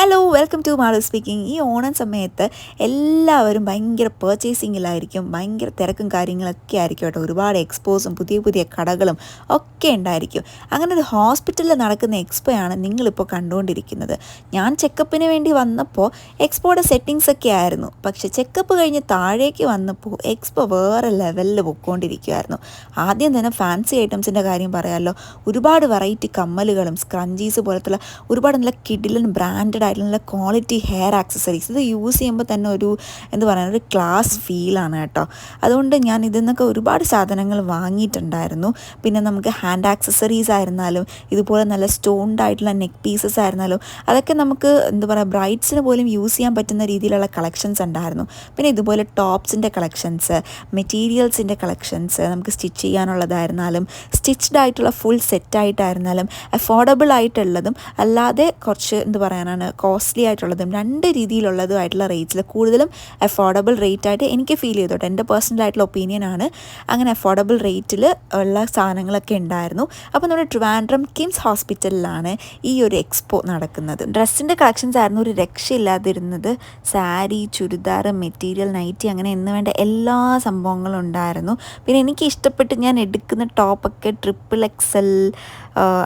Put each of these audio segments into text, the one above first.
Hello welcome to Malu speaking ഈ ഓണം സമയത്ത് എല്ലാവരും ഭയങ്കര പേർച്ചേസിങ്ങിലായിരിക്കും ഭയങ്കര തിരക്കും കാര്യങ്ങളൊക്കെ ആയിരിക്കും കേട്ടോ. ഒരുപാട് എക്സ്പോസും പുതിയ പുതിയ കടകളും ഒക്കെ ഉണ്ടായിരിക്കും. അങ്ങനെ ഒരു ഹോസ്പിറ്റലിൽ നടക്കുന്ന എക്സ്പോയാണ് നിങ്ങളിപ്പോൾ കണ്ടുകൊണ്ടിരിക്കുന്നത്. ഞാൻ ചെക്കപ്പിന് വേണ്ടി വന്നപ്പോൾ എക്സ്പോയുടെ സെറ്റിങ്സ് ഒക്കെ ആയിരുന്നു. പക്ഷെ ചെക്കപ്പ് കഴിഞ്ഞ് താഴേക്ക് വന്നപ്പോൾ എക്സ്പോ വേറെ ലെവലിൽ പൊയ്ക്കൊണ്ടിരിക്കുമായിരുന്നു ആദ്യം തന്നെ ഫാൻസി ഐറ്റംസിന്റെ കാര്യം പറയാമല്ലോ ഒരുപാട് വെറൈറ്റി കമ്മലുകളും സ്ക്രഞ്ചീസ് പോലത്തുള്ള ഒരുപാട് നല്ല കിഡിലൻ ബ്രാൻഡഡ് ആയിട്ടുള്ള ക്വാളിറ്റി ഹെയർ ആക്സസറീസ് ഇത് യൂസ് ചെയ്യുമ്പോൾ തന്നെ ഒരു എന്ത് പറയുക ഒരു ക്ലാസ് ഫീലാണ് കേട്ടോ. അതുകൊണ്ട് ഞാൻ ഇതിൽ നിന്നൊക്കെ ഒരുപാട് സാധനങ്ങൾ വാങ്ങിയിട്ടുണ്ടായിരുന്നു. പിന്നെ നമുക്ക് ഹാൻഡ് ആക്സസറീസ് ആയിരുന്നാലും ഇതുപോലെ നല്ല സ്റ്റോൺഡ് ആയിട്ടുള്ള നെക്ക് പീസസ് ആയിരുന്നാലും അതൊക്കെ നമുക്ക് എന്താ പറയുക ബ്രൈഡ്സിന് പോലും യൂസ് ചെയ്യാൻ പറ്റുന്ന രീതിയിലുള്ള കളക്ഷൻസ് ഉണ്ടായിരുന്നു. പിന്നെ ഇതുപോലെ ടോപ്സിന്റെ കളക്ഷൻസ് മെറ്റീരിയൽസിന്റെ കളക്ഷൻസ് നമുക്ക് സ്റ്റിച്ച് ചെയ്യാനുള്ളതായിരുന്നാലും സ്റ്റിച്ച്ഡ് ആയിട്ടുള്ള ഫുൾ സെറ്റായിട്ടായിരുന്നാലും അഫോർഡബിൾ ആയിട്ടുള്ളതും അല്ലാതെ കുറച്ച് എന്ത് പറയാനാണ് കോസ്റ്റ്ലി ആയിട്ടുള്ളതും രണ്ട് രീതിയിലുള്ളതുമായിട്ടുള്ള റേറ്റ്സിൽ കൂടുതലും അഫോർഡബിൾ റേറ്റ് ആയിട്ട് എനിക്ക് ഫീൽ ചെയ്തോട്ടെ. എന്റെ പേഴ്സണൽ ആയിട്ടുള്ള ഒപ്പീനിയൻ ആണ്. അങ്ങനെ അഫോർഡബിൾ റേറ്റിൽ ഉള്ള സാധനങ്ങളൊക്കെ ഉണ്ടായിരുന്നു. അപ്പോൾ നമ്മുടെ ട്രിവാൻഡ്രം കിംസ് ഹോസ്പിറ്റലിലാണ് ഈ ഒരു എക്സ്പോ നടക്കുന്നത്. ഡ്രസ്സിന്റെ കളക്ഷൻസ് ആയിരുന്നു. ഒരു രക്ഷയില്ലാതിരുന്നത്. സാരി ചുരിദാർ മെറ്റീരിയൽ നൈറ്റി അങ്ങനെ എന്ന് വേണ്ട എല്ലാ സംഭവങ്ങളും ഉണ്ടായിരുന്നു. പിന്നെ എനിക്ക് ഇഷ്ടപ്പെട്ട് ഞാൻ എടുക്കുന്ന ടോപ്പൊക്കെ ട്രിപ്പിൾ എക്സൽ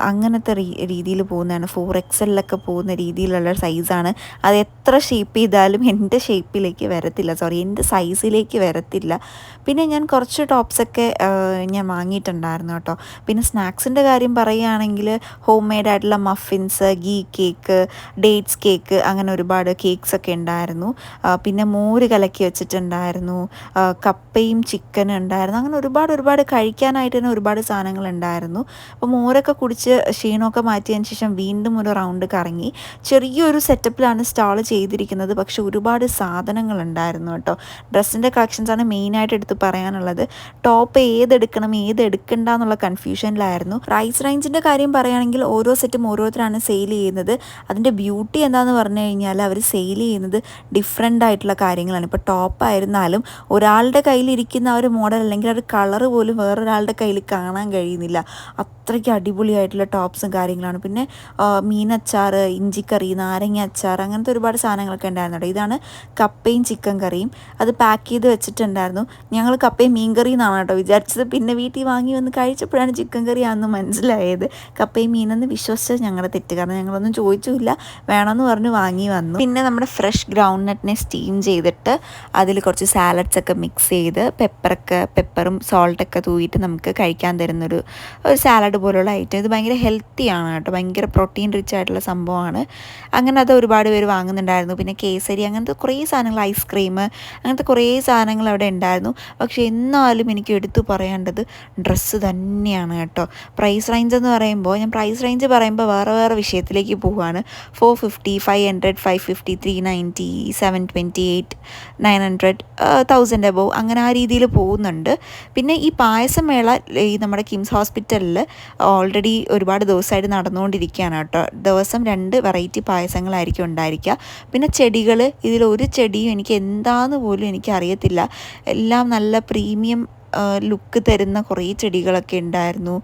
അങ്ങനത്തെ രീതിയിൽ പോകുന്നതാണ്. ഫോർ എക്സലിലൊക്കെ പോകുന്ന രീതിയിലുള്ള സൈസാണ് അത് എത്ര ഷേപ്പ് ചെയ്താലും എന്റെ ഷേപ്പിലേക്ക് വരത്തില്ല. സോറി എന്റെ സൈസിലേക്ക് വരത്തില്ല. പിന്നെ ഞാൻ കുറച്ച് ടോപ്സൊക്കെ ഞാൻ വാങ്ങിയിട്ടുണ്ടായിരുന്നു കേട്ടോ. പിന്നെ സ്നാക്സിന്റെ കാര്യം പറയുകയാണെങ്കിൽ ഹോം മെയ്ഡ് ആയിട്ടുള്ള muffins ghee cake dates cake അങ്ങനെ ഒരുപാട് കേക്ക്സ് ഒക്കെ ഉണ്ടായിരുന്നു. പിന്നെ മോര് കലക്കി വെച്ചിട്ടുണ്ടായിരുന്നു. കപ്പയും ചിക്കനും ഉണ്ടായിരുന്നു. അങ്ങനെ ഒരുപാട് ഒരുപാട് കഴിക്കാനായിട്ട് തന്നെ ഒരുപാട് സാധനങ്ങൾ ഉണ്ടായിരുന്നു. അപ്പോൾ മോരൊക്കെ കുടിച്ച് ക്ഷീണമൊക്കെ മാറ്റിയതിന് ശേഷം വീണ്ടും ഒരു റൗണ്ട് കറങ്ങി. ചെറിയൊരു സെറ്റപ്പിലാണ് സ്റ്റാൾ ചെയ്തിരിക്കുന്നത്. പക്ഷെ ഒരുപാട് സാധനങ്ങൾ ഉണ്ടായിരുന്നു കേട്ടോ ഡ്രസ്സിന്റെ കളക്ഷൻസാണ് മെയിനായിട്ട് എടുത്ത് പറയാനുള്ളത്. ടോപ്പ് ഏതെടുക്കണം ഏത് എടുക്കണ്ട എന്നുള്ള കൺഫ്യൂഷനിലായിരുന്നു റൈസ് റേഞ്ചിന്റെ കാര്യം പറയുകയാണെങ്കിൽ ഓരോ സെറ്റും ഓരോരുത്തരാണ് സെയിൽ ചെയ്യുന്നത്. അതിന്റെ ബ്യൂട്ടി എന്താണെന്ന് പറഞ്ഞു കഴിഞ്ഞാൽ അവർ സെയിൽ ചെയ്യുന്നത് ഡിഫറെന്റ് ആയിട്ടുള്ള കാര്യങ്ങളാണ്. ഇപ്പോൾ ടോപ്പ് ആയിരുന്നാലും ഒരാളുടെ കയ്യിലിരിക്കുന്ന ഒരു മോഡൽ അല്ലെങ്കിൽ ഒരു കളർ പോലും വേറൊരാളുടെ കയ്യിൽ കാണാൻ കഴിയുന്നില്ല. അത്രയ്ക്ക് അടിപൊളിയായിട്ടുള്ള ടോപ്സും കാര്യങ്ങളാണ്. പിന്നെ മീനച്ചാർ ഇഞ്ചിക്കറി നാരങ്ങ അച്ചാർ അങ്ങനത്തെ ഒരുപാട് സാധനങ്ങളൊക്കെ ഉണ്ടായിരുന്നു കേട്ടോ ഇതാണ് കപ്പയും ചിക്കൻ കറിയും. അത് പാക്ക് ചെയ്ത് വെച്ചിട്ടുണ്ടായിരുന്നു. ഞങ്ങൾ കപ്പയും മീൻ കറി എന്നാണ് കേട്ടോ വിചാരിച്ചത്. പിന്നെ വീട്ടിൽ വാങ്ങി വന്ന് കഴിച്ചപ്പോഴാണ് ചിക്കൻ കറിയാണെന്ന് മനസ്സിലായത്. കപ്പയും മീനെന്ന് വിശ്വസിച്ചത് ഞങ്ങളുടെ തെറ്റ്. കാരണം ഞങ്ങളൊന്നും ചോദിച്ചില്ല വേണമെന്ന് പറഞ്ഞ് വാങ്ങി വന്നു. പിന്നെ നമ്മുടെ ഫ്രഷ് ഗ്രൗണ്ട് നട്ടിനെ സ്റ്റീം ചെയ്തിട്ട് അതിൽ കുറച്ച് സാലഡ്സ് ഒക്കെ മിക്സ് ചെയ്ത് പെപ്പറൊക്കെ പെപ്പറും സോൾട്ടൊക്കെ തൂയിട്ട് നമുക്ക് കഴിക്കാൻ തരുന്നൊരു ഒരു സാലഡ് പോലുള്ള ഐറ്റം. ഇത് ഭയങ്കര ഹെൽത്തിയാണ് കേട്ടോ. ഭയങ്കര പ്രോട്ടീൻ റിച്ച് ആയിട്ടുള്ള സംഭവമാണ്. അങ്ങനെ അത് ഒരുപാട് പേര് വാങ്ങുന്നുണ്ടായിരുന്നു. പിന്നെ കേസരി അങ്ങനത്തെ കുറേ സാധനങ്ങൾ ഐസ്ക്രീം അങ്ങനത്തെ കുറേ സാധനങ്ങൾ അവിടെ ഉണ്ടായിരുന്നു. പക്ഷേ എന്നാലും എനിക്ക് എടുത്തു പറയേണ്ടത് ഡ്രസ്സ് തന്നെയാണ് കേട്ടോ. പ്രൈസ് റേഞ്ച് എന്ന് പറയുമ്പോൾ ഞാൻ പ്രൈസ് റേഞ്ച് പറയുമ്പോൾ വേറെ വേറെ വിഷയത്തിലേക്ക് പോവുകയാണ് four fifty five hundred five fifty three ninety seven twenty eight nine hundred thousand above അങ്ങനെ ആ രീതിയിൽ പോകുന്നുണ്ട്. പിന്നെ ഈ പായസമേള ഈ നമ്മുടെ കിംസ് ഹോസ്പിറ്റലിൽ ഓൾറെഡി ഒരുപാട് ദിവസമായിട്ട് നടന്നുകൊണ്ടിരിക്കുകയാണ് കേട്ടോ. ദിവസം രണ്ട് വെറൈറ്റി പായസങ്ങളായിരിക്കും ഉണ്ടായിരിക്കുക. പിന്നെ ചെടികൾ ഇതിൽ ഒരു ചെടിയും എനിക്ക് എന്താന്ന് പോലും എനിക്കറിയത്തില്ല. എല്ലാം നല്ല പ്രീമിയം ലുക്ക് തരുന്ന കുറേ ചെടികളൊക്കെ ഉണ്ടായിരുന്നു.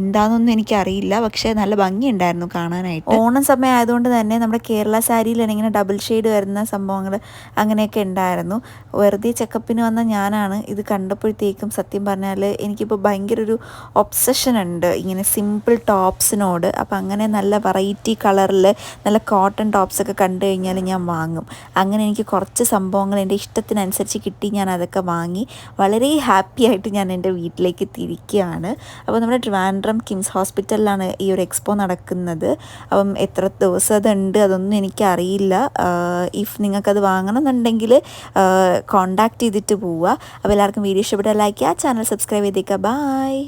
എന്താണെന്നൊന്നും എനിക്കറിയില്ല. പക്ഷേ നല്ല ഭംഗിയുണ്ടായിരുന്നു കാണാനായിട്ട്. ഓണം സമയം ആയതുകൊണ്ട് തന്നെ നമ്മുടെ കേരള സാരിയിൽ ഇങ്ങനെ ഡബിൾ ഷെയ്ഡ് വരുന്ന സംഭവങ്ങൾ അങ്ങനെയൊക്കെ ഉണ്ടായിരുന്നു. വെറുതെ ചെക്കപ്പിന് വന്ന ഞാനാണ്. ഇത് കണ്ടപ്പോഴത്തേക്കും സത്യം പറഞ്ഞാൽ എനിക്കിപ്പോൾ ഭയങ്കര ഒരു ഒബ്സഷൻ ഉണ്ട്. ഇങ്ങനെ സിമ്പിൾ ടോപ്സിനോട് അപ്പം അങ്ങനെ നല്ല വെറൈറ്റി കളറിൽ നല്ല കോട്ടൺ ടോപ്സൊക്കെ കണ്ടു കഴിഞ്ഞാൽ ഞാൻ വാങ്ങും. അങ്ങനെ എനിക്ക് കുറച്ച് സംഭവങ്ങൾ എന്റെ ഇഷ്ടത്തിനനുസരിച്ച് കിട്ടി ഞാൻ അതൊക്കെ വാങ്ങി. വളരെ ഹാപ്പി ഹാപ്പി ആയിട്ട് ഞാൻ എന്റെ വീട്ടിലേക്ക് തിരിക്കുകയാണ്. അപ്പോൾ നമ്മുടെ ട്രിവാൻഡ്രം കിംസ് ഹോസ്പിറ്റലിലാണ് ഈ ഒരു എക്സ്പോ നടക്കുന്നത്. അപ്പം എത്ര ദിവസം അതുണ്ട് അതൊന്നും എനിക്കറിയില്ല. ഇഫ് നിങ്ങൾക്കത് വാങ്ങണം എന്നുണ്ടെങ്കിൽ കോണ്ടാക്ട് ചെയ്തിട്ട് പോവുക. അപ്പോൾ എല്ലാവർക്കും വീഡിയോ ഇഷ്ടപ്പെട്ടാൽ ലൈക്ക് ചെയ്യുക ചാനൽ സബ്സ്ക്രൈബ് ചെയ്തേക്കുക. ബായ്